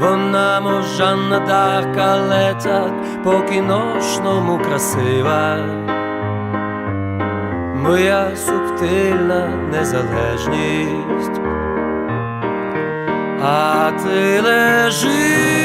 вона мов Жанна Дарк, по кіношному красива. Моя субтильна незалежність. А ти лежиш,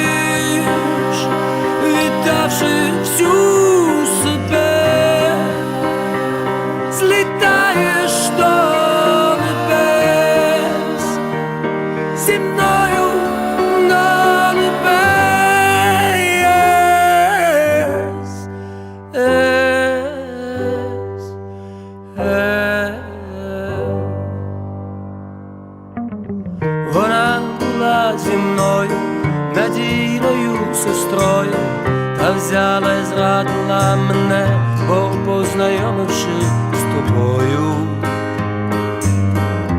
взяла і зрадила мене, бо познайомивши з тобою,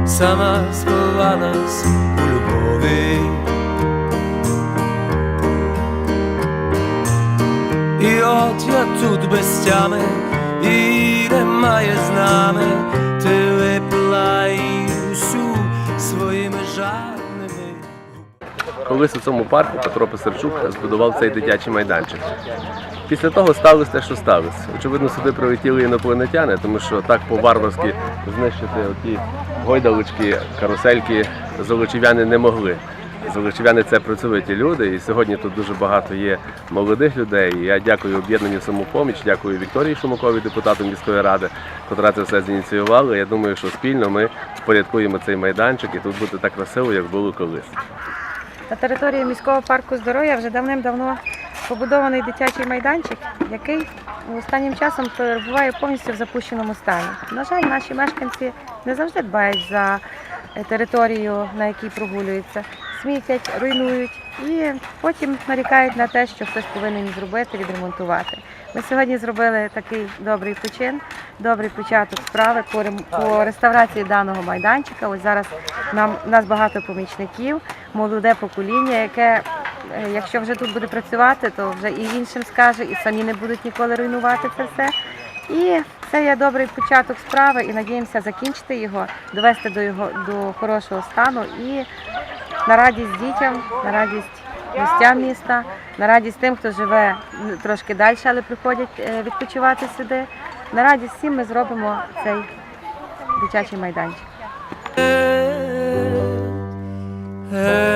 сама сховалась у любові. І от я тут без тями, і немає з нами, ти випила Колись у цьому парку Петро Писарчук збудував цей дитячий майданчик. Після того сталося те, що сталося. Очевидно, сюди прилетіли інопланетяни, тому що так по-варварськи знищити оті гойдалочки, карусельки золочів'яни не могли. Золочів'яни це працьовиті люди, і сьогодні тут дуже багато є молодих людей. Я дякую об'єднанню самопоміч, дякую Вікторії Шумаковій, депутату міської ради, котра це все зініціювала. Я думаю, що спільно ми впорядкуємо цей майданчик і тут буде так красиво, як було колись. На території міського парку здоров'я вже давним-давно побудований дитячий майданчик, який останнім часом перебуває повністю в запущеному стані. На жаль, наші мешканці не завжди дбають за е, територію, на якій прогулюються, смітять, руйнують і потім нарікають на те, що хтось повинен зробити, відремонтувати. Ми сьогодні зробили такий добрий почин, добрий початок справи по, реставрації даного майданчика. Ось зараз нам нас багато помічників, молоде покоління, яке, е, якщо вже тут буде працювати, то вже і іншим скаже, і самі не будуть ніколи руйнувати це все. І це є добрий початок справи, і надіємося закінчити його, довести до його до хорошого стану і на радість дітям, на радість гостям міста, на радість тим, хто живе трошки далі, але приходять е, відпочивати сюди. На радість всім ми зробимо цей дитячий майданчик. А